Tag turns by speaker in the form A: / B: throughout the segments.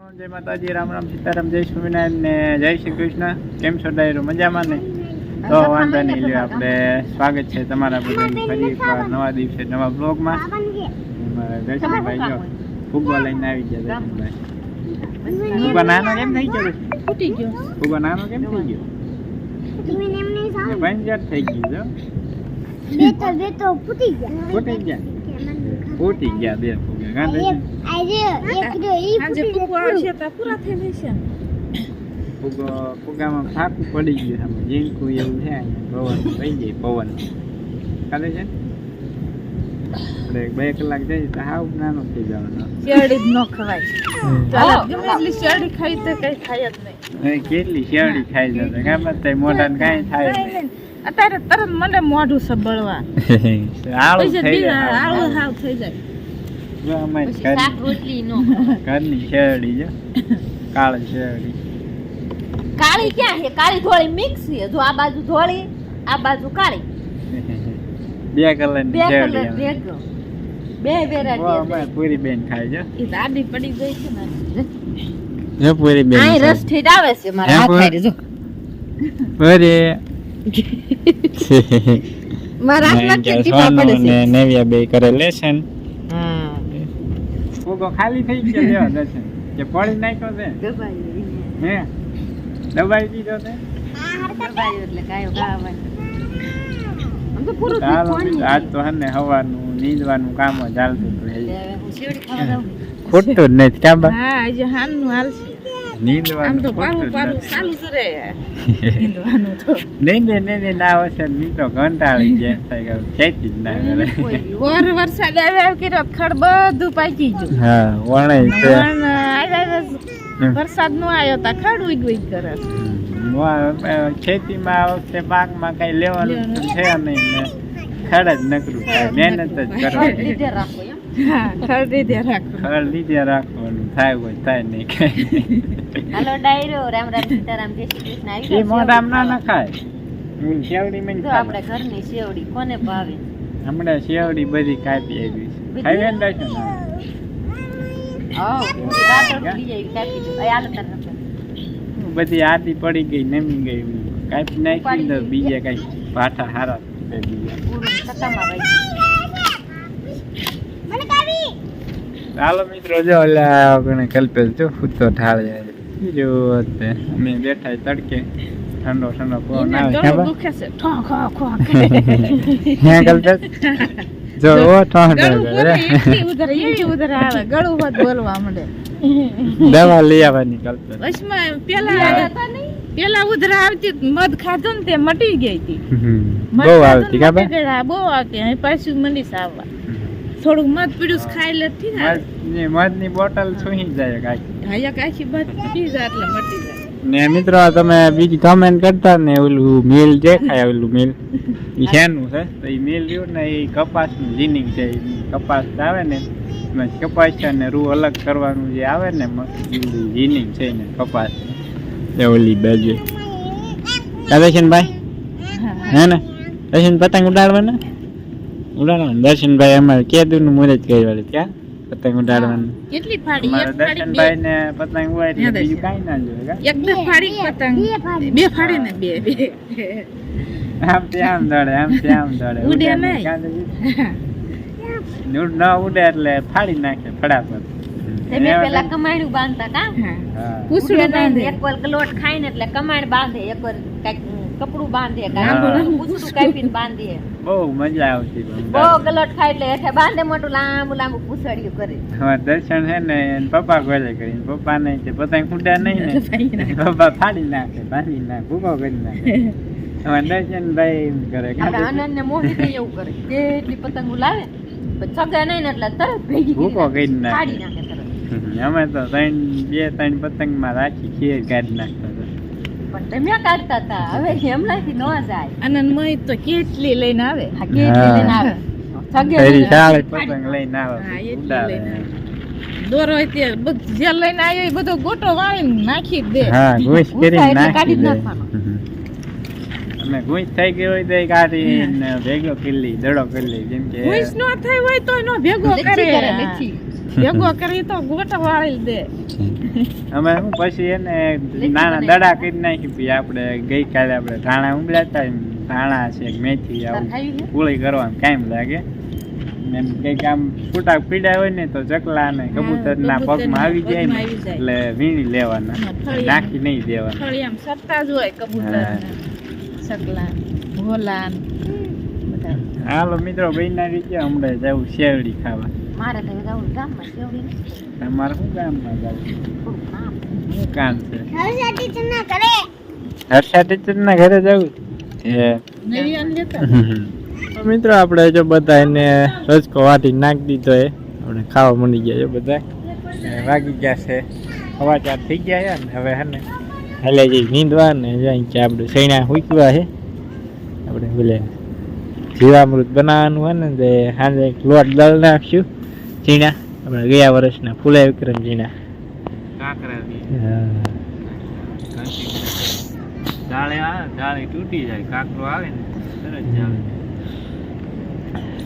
A: જય માતાજી રામ રામ સીતારામ જય સ્વામિનારાયણ ને જય શ્રી કૃષ્ણ. કેમ છો ડાયરો? મજામાં ને? તો વાંધો નહીં લ્યો આપણે સ્વાગત છે તમારા બધા ફરી એકવાર નવા દિવસે નવા બ્લોગમાં. મારા દર્શનભાઈ જો ફુગ્ગો લઈને આવી ગયા દર્શનભાઈ ફુગ્ગો નાનો કેમ થઈ ગયો?
B: ફૂટી ગયો.
A: ફુગ્ગો નાનો કેમ થઈ ગયો? પંચર થઈ ગયું જો ફૂટી ગયા ફૂટી ગયા બે ફુગ્ગા કાં દર્શન?
B: સાંજે ફૂકવા આવશે તો પૂરા થઈ જશે ને.
A: ફુગ્ગામાં ફાકું પડી ગયું સામે ઝીણકું એવું છે પવન થઈ જાય પવન કાલે છે? આપણે બે કલાક જઈએ તો હાવ નાનો થઈ જવાનો.
B: શેરડી જ ન ખવાય. ચાલો, ગમે એટલી શેરડી ખાઈ તો કઈ ખાય જ નહીં.
A: કેટલી શેરડી ખાઈ જશે? કાં બતાય મોઢાને કાંઈ થાય
B: નહીં. અત્યારે તરત મને મોઢું સબળવા
A: નહીં આળું થઈ જાય
B: આળું હાવ થઈ જાય.
A: જો અમારી ઘરની ઘરની શેરડી જો. કાળી શેરડી.
C: કાળી ક્યાં છે? કાળી ધોળી મિક્સ છે. જો આ બાજુ ધોળી આ બાજુ કાળી.
A: બે
C: કલર ભેગો. બે વેરાયટી
A: અમારે પૂરી બેન ખાય છે
B: એ દાદી પડી ગઈ છે ને.
A: જો પૂરી બેન
C: આય રસ ઠેઠ આવે છે મારા હાથ
A: પણ-
C: જો.
A: પૂરી.
C: મારા હાથમાં કેમ પડે છે?
A: નેવિયા બે કરે લેશન ફૂગો ખાલી થઈ ગયો લેવા દર્શન કે પડી નાખ્યો છે.
C: દબાઈ
A: હે? દબાઈ દીધો છે? આજ તો હને હવાનું નીંદવાનું કામ જ ચાલતું હતું. ખોટું જ નથી
B: હા આજે હાલ
A: નીંદવાનું
B: તો પારું
A: ખોટું જ
B: પારું
A: નથી.
B: ચાલુ જ રહે. નીંદવાનું તો.
A: નીંદે નીંદે ના આવશે મિત્રો કંટાળી ગયા થાય કે ખેતી જ ના કરે.
B: વર વરસાદ આવ્યા કર્યો ખડ બધું પાકી ગયું.
A: હા વણે છે.
B: પણ આવ્યા જ વરસાદ નો આવ્યો તા ખડ ઉગ ઉગ કરે.
A: ખેતીમાં આ વખતે પાકમાં કઈ લેવાનું છે નહીં ને ખડ જ નકરું મહેનત જ કરવાની.
C: રાખો
B: ખડ રીતે રાખો.
A: ખડ લીધે રાખવાનું. થાય હોય થાય નહીં કઈ
C: હાલો ડાયરો. રામ રામ સીતારામ જય શ્રી કૃષ્ણ. આવી
A: એ
C: ગયા છો?
A: મોઢામ ના નખાય. હું શેવડી મેં
C: તો આપણે ઘરની શેવડી કોને ભાવે?
A: હમણાં શેવડી બધી કાપી આવી છે. ખાઈ વેન દર્શન
C: આવ રાતોડ લઈ આવી કાપી દો. એ હાલો
A: બધી આટી પડી ગઈ નમી ગઈ. કાપી નાખી તો બીજા કઈ ભાઠા હારા બીજા
C: પૂરું સટામાં વાઈ
A: ચાલો મિત્રો જો ઓલા આપણે કલ્પેલ જો ફૂતો જાય. જો તે અમે બેઠા તડકે. ઠંડો ઠંડો પવન આવે. ખબર
B: છે.
A: હે કલ્પેલ જો ઓ ઠંડો
B: ગળું ઉધર એવી ઉધર આવે. ગળું હોત બોલવા માંડે
A: દવા લઈ આવવાની કલ્પેલ
B: વચમાં પેલા પેલા ઉધર આવતી મધ ખાધું ને તે મટી ગઈ હતી.
A: બહુ આવતી.
B: હા, બહુ આવતી અહીં પાછું મંડી આવવા. થોડુંક મધ પીડું ખાઈ લે ઠીક ને.
A: મધની બોટલ છૂહી જાય કાંઈ.
B: હા એક મધ પી જાય એટલે મટી જાય.
A: ને મિત્રો તમે બીજી કમેન્ટ કરતા ને ઓલું મિલ દેખાય ઓલું મિલ. એ શેનું છે? તો એ મિલ રહ્યું ને એ કપાસનું જીનિંગ છે કપાસ આવે ને એમાં કપાસ છે ને રૂ અલગ કરવાનું જે આવે ને જીનિંગ છે ને કપાસ. એ ઓલી બાજુ. દર્શનભાઈ? હે ને? દર્શન પતંગ ઉડાડવાના? ઉડાડવાના દર્શનભાઈ અમારે કેદું નું મુહૂર્ત વાળું ક્યાં પતંગ ઉડાડવાનું.
B: કેટલી ફાડી એક
A: દર્શનભાઈ ને પતંગ ઉડાડી
B: હે,
A: બીજું
B: દર્શન.
A: ના જોઈએ
B: એક બે ફાડી પતંગ બે ફાડી. ને બે બે.
A: આમ તે આમ દોડે આમ તે આમ દોડે.
B: ઉડે નહીં.
A: ન ઉડે એટલે ફાડી નાખે ફટાફટ.
C: તમે પેલા કમાણું બાંધતા કા?
B: હા.
A: હા.
B: બાંધે.
C: એક વાર લોટ ખાઈ ને એટલે કમાણ બાંધે એક વાર કાંઈક કપડું બાંધીએ પૂછડું કાપીને બાંધે
A: બહુ મજા આવતી
C: બહુ ગલટ ખાય એટલે હેઠે બાંધે મોટું લાંબુ લાંબુ પૂછડ્યું કરે.
A: દર્શન છે ને પપ્પા ગોલે કરીને પપ્પા નહીં તે પોતા કુંડા નહીં ને
B: ભાઈ
A: પપ્પા ફાડી નાખે બાંધી નાખે ભૂકો કરી નાખે. દર્શનભાઈ કરે.
C: આનંદ ને મોહિત એવું કરે. કેટલી પતંગ લાવે પછી નહીં ને એટલે તરત ભેગી
A: ભૂકો કરી નાખે.
C: ફાડી નાખે તરત.
A: અમે તો ત્રણ બે ત્રણ પતંગમાં રાખી ખીર કાઢી નાખતા.
C: પણ તમે કાઢતા હતા હવે હમણાંથી ન જાય.
B: અને મય તો કેટલી લઈને આવે?
C: હા કેટલી લઈને આવે? સગે
A: ફરી
C: નહીં
A: શાળે
C: એટલે ફાડી
A: પતંગ લઈને આવે
B: હા, એટલી લઈને આવે. દોરો તે જે લઈને આવ્યો એ બધો ગોટો વાળીને નાખી દે.
A: હા ગુશ કરીને નાખી દે. અમે ગુશ થઈ ગયો હોય તો એ કાઢીને ભેગો કરી લઈ દડો કરી લઈ જેમ કે
B: ખુશ નો થાય હોય તો એનો ભેગો કરે. ભેગો કરી તો ગોટો વાળી દે.
A: અમે શું પછી એને નાના દડા કરી નાખી પછી આપણે ગઈકાલે આપણે ધાણા એમ ધાણા છે મેથી આવું પૂળી કરવાનું કાંઈ લાગે. ને એમ કંઈક આમ છૂટા પીડા હોય ને તો ચકલા ને કબૂતરના
B: કબૂતરના
A: પગમાં આવી જાય ને. એટલે વીણી લેવાના. નાખી નહીં દેવાના.
B: આમ સરતા જ હોય કબૂતર ચકલા ભોલા
A: હાલો મિત્રો બહેના રીતે હમણાં જવું શેરડી ખાવા.
C: મારે કઈ જવું ગામમાં સેવડી નથી
A: તમારે શું ગામમાં જવું?
C: કામ
A: શું કામ છે. હર્ષા ટીચર ઘરે જવું એ.
B: નવી આમ લેતા
A: મિત્રો આપણે જો બધા એને રજકો વાટી નાખી દીધો એ. આપણે ખાવા મળી ગયા છે બધા વાગી ગયા છે. હવા ચાર થઈ ગયા છે ને હવે હે ને? હાલે જઈ નીંદવા ને જાય કે આપણે સૈણા હુકવા છે. આપણે બોલે જીવામૃત બનાવવાનું હોય ને તે સાંજે એક લોટ દળ નાખશું. ઝીણા આપણે ગયા વર્ષના ફૂલે વિક્રમ ઝીણા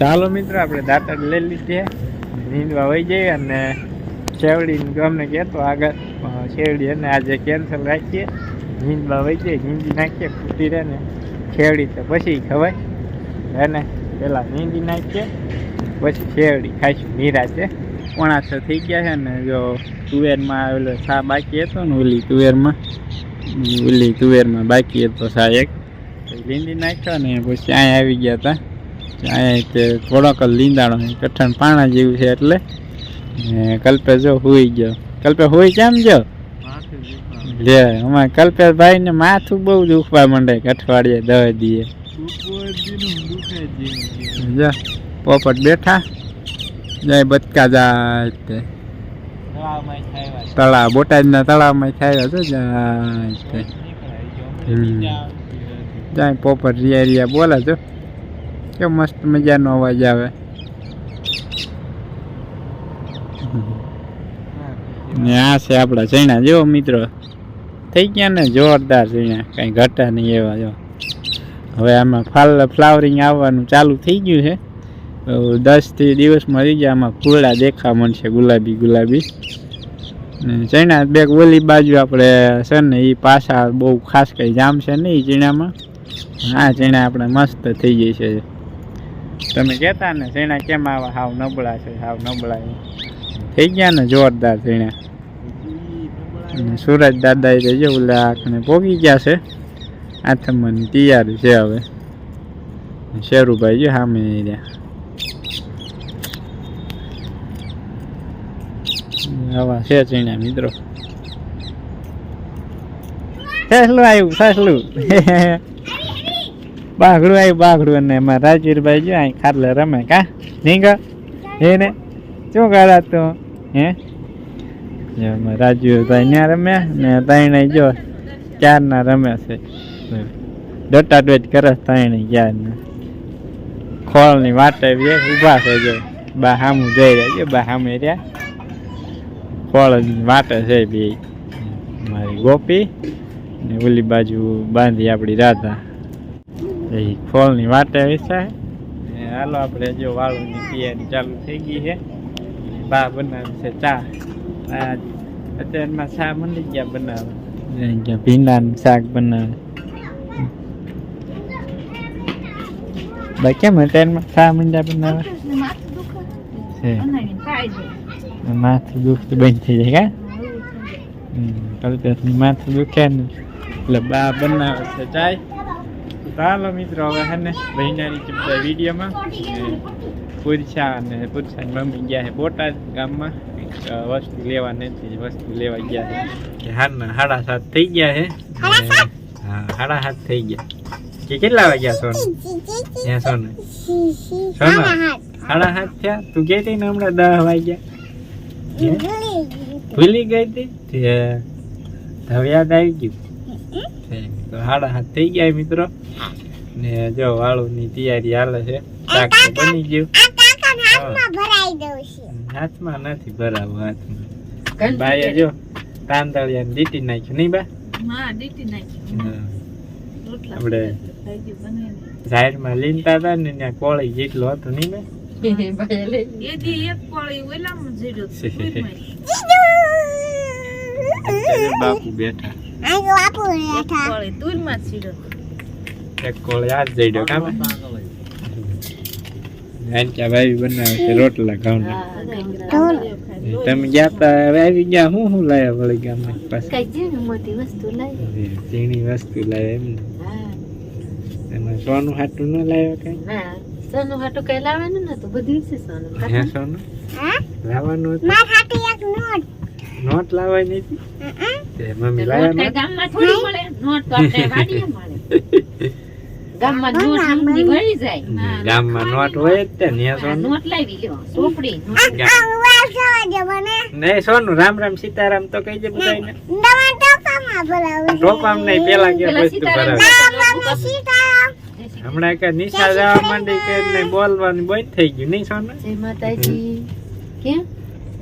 A: ચાલો મિત્રો, આપણે દાંતર લઈ લીધે. નીંદવા વહી જઈએ અને શેવડી ગમને કહેતો આગળ શેવડી અને આજે કેન્સલ રાખીએ. નીંદવા વહી જઈએ, નીંદી નાખીએ, ફૂટી રહે ને શેવડી તો પછી ખવાય. અને પેલા નીંદી નાખીએ. પછી શેરડી ખાઈશું. પોણા છ થઈ ગયા છે ને જો તુવેરમાં ઓલો સા બાકી હતો ને ઓલી તુવેરમાં. ઓલી તુવેરમાં બાકી હતો સા એક. લીંડી નાખ્યો ને પછી અહીંયા આવી ગયા હતા અહીંયા તે થોડોક લીંદાણો કઠણ પાણા જેવું છે એટલે. કલ્પે જો હોઈ ગયો. કલ્પે હુઈ કેમ ગયો?
D: દુખાવે.
A: લે અમારે કલ્પેશભાઈ ને માથું બહુ દુખવા માંડે અઠવાડિયે દવા દીએ પોપટ બેઠા. જાય બચકા જાય તે. તળાવ બોટાદના તળાવમાં થાય તો. જાય જાય પોપટ રિયા રિયા બોલે છો. કે મસ્ત મજાનો અવાજ આવે. ને આ છે આપણા ચણા જેવો મિત્રો થઈ ગયા ને? જોરદાર ચણા કાંઈ ઘટા નહીં એવા જો. હવે આમાં ફાલ ફ્લાવરિંગ આવવાનું ચાલુ થઈ ગયું છે. તો દસથી દિવસમાં રહી ગયા, આમાં ફૂલડા દેખા મળશે, ગુલાબી ગુલાબી. ચણા બે ઓલી બાજુ આપણે છે ને એ પાછા બહુ ખાસ કંઈ જામશે નહીં ચણામાં હા ચણા આપણે મસ્ત થઈ જાય છે. તમે કહેતા ને ચણા કેમ આવા હાવ નબળા છે, હાવ નબળા. થઈ ગયા ને જોરદાર ચણા સુરજ દાદા એ જો ઓલા આખને પોગી ગયા છે. આથમવાની તૈયારી છે હવે. શેરુભાઈ જો સામે રહ્યા. આવા છે ચીણા મિત્રો. સાસલું આવ્યું સાસલું. બાઘડું આવ્યું બાઘડું અને એમાં રાજવીરભાઈ જો અહીં ખાટલે રમે કા? કા? હે ને? શું કરા તું? હે? રાજવીરભાઈ ત્યાં રમ્યા ને ત્રણે જો ચારના રમે છે. ડટા ડોટ કરે ત્રણે ચારના ખોળની વાટે ઊભા છે જો. બા સામું જઈ રહ્યા બા સામે રહ્યા. ખોળની વાટે છે બે. મારી ગોપી ને ઓલી બાજુ બાંધી આપણી રાધા. એ ફળની વાટે વિશે ને હાલો આપણે જો વાળુની તૈયારી ચાલુ થઈ ગઈ છે. બા બનાવે છે ચા. અત્યારમાં ચા મંડી ગયા બનાવે ગયા ભીંડાનું શાક બનાવે. બા કેમ અત્યારમાં ચા મંડ્યા બનાવે? છે માથું દુખતું બંધ થઈ જાય કા કલ્પેશની માથું દુખે ને એટલે બા બનાવે છે ચાય ચાલો મિત્રો હવે હે ને બહેનાની ચમચા વિડીયોમાં પુરછા અને પુરછાની મમ્મી ગયા છે બોટાદ ગામમાં વસ્તુ લેવા નથી વસ્તુ લેવા ગયા છે કે હારના સાડા સાત થઈ ગયા છે હા સાડા સાત થઈ ગયા કે કેટલા વાગ્યા સોનું ત્યાં સોનું સોનું સાડા સાત થયા તું કહેતી ને હમણાં દસ વાગ્યા હે? ભૂલી ગઈ હતી? તે હવે યાદ આવી ગયું. તો હાડા હાથ થઈ ગયા મિત્રો. ને જો વાળું ની તૈયારી હાલે છે. ટાકો બની ગયું. હાથમાં નથી ભરાવું હાથમાં. બાય જો તાંદળિયા દીટી નાખ્યું નહીં બા? આપણે. જાહેરમાં લીનતા હતા ને ત્યાં કોળી જેટલો હતો નહીં બા? બાપુ બેઠા.
B: એક કોળી
A: જઈ કામ આંચા ભાઈ? બનાવે છે રોટલા ઘઉંના તમે ગયા તા હવે આવી ગયા હું શું લાયા વળી ગામમાં પાસે
C: કઈ જેવી મોટી વસ્તુ લાવી
A: ઝીણી વસ્તુ લાવ્યા એમ
C: હા.
A: એમાં સોનું હાટું ન લાવ્યો કઈ?
C: ના સોનું હાટું કઈ લાવવાનું નતું બધું છે સોનું
A: હે સોનું લાવવાનું હતું નોટ લાવવાની હતી તે મમ્મી લાવ્યા
C: નોટ
A: નોટ?
C: ગામમાં થોડી મળે નોટ તો આપણે વાડીએ મળે ગામમાં નોટ સમજી મળી જાય
A: ગામમાં નોટ હોય જ તે ને સોનું
C: નોટ લાવી લ્યો ચોપડી
A: નહીં સોનું રામ રામ સીતારામ તો કઈ દે બધાને ટોપામ નહીં પેલા કે વસ્તુ હમણાં કે નિશા જવા માંડી કે ને. બોલવાનું બંધ થઈ ગયું નહીં સોનું?
C: જય માતાજી. કેમ?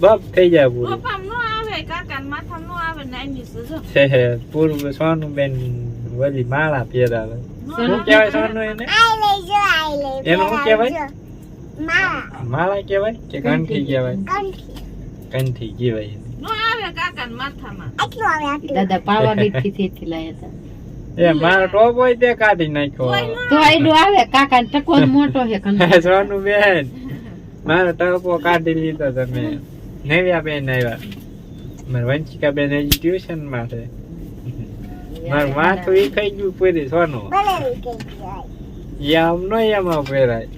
A: બબ થઈ જાય પૂરું
B: પપ્પા નો આવે કાકા માથા નો આવે નાની સજો
A: હે, પૂરું સોનું બેન વળી માળા પહેરાવે. શું કહેવાય સોનું એને? એનું શું કહેવાય? માળા. કહેવાય કે કંઠી કહેવાય? કંઠી. કહેવાય
B: નો આવે કાકા માથામાં.
C: દાદા પાવા બીટથી થી લાયા હતા.
A: એ મારો ટોપ હોય તે કાઢી નાખ્યો.
C: તો આઈડો આવે. કાકા ને ટકોર મોટો છે કન
A: સોનું બેન મારો ટપો કાઢી લીધો તમે. નેવ્યા બેન આવ્યા. મારા વંશિકા બેન હજી ટ્યુશનમાં છે મારું માથું ઈ ખાઈ ગયું પૂરી સોનું. એ આમ નો એમાં પહેરાય.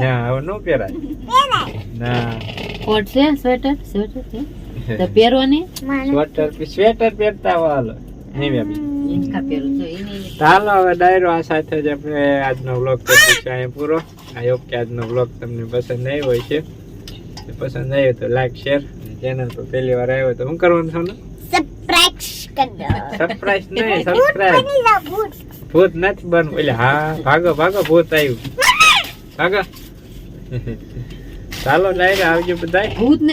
A: ના હવે નો પહેરાય. ના.
C: કોટ છે સ્વેટર? સ્વેટર છે? તો પહેરો ને
A: સ્વેટર સ્વેટર પહેરતા વાલો. નહીં બેન ચાલો હવે ડાયરો આ સાથે જ આપણે આજનો વ્લોગ કરીશું અહીંયા પૂરો. આઈ હોપ કે આજનો વ્લોગ તમને પસંદ આવ્યો હોય છે જો પસંદ આવ્યો તો લાઈક શેર ચેનલ પર પહેલી વાર આવ્યો તો શું કરવાનું છે ને સરપ્રાઈઝ નહીં સરપ્રાઈઝ ભૂત નથી બનવું. એટલે હા ભાગો ભાગો ભૂત આવ્યું. ભાગો. ચાલો ડાયરો આવજો બધા
C: ભૂત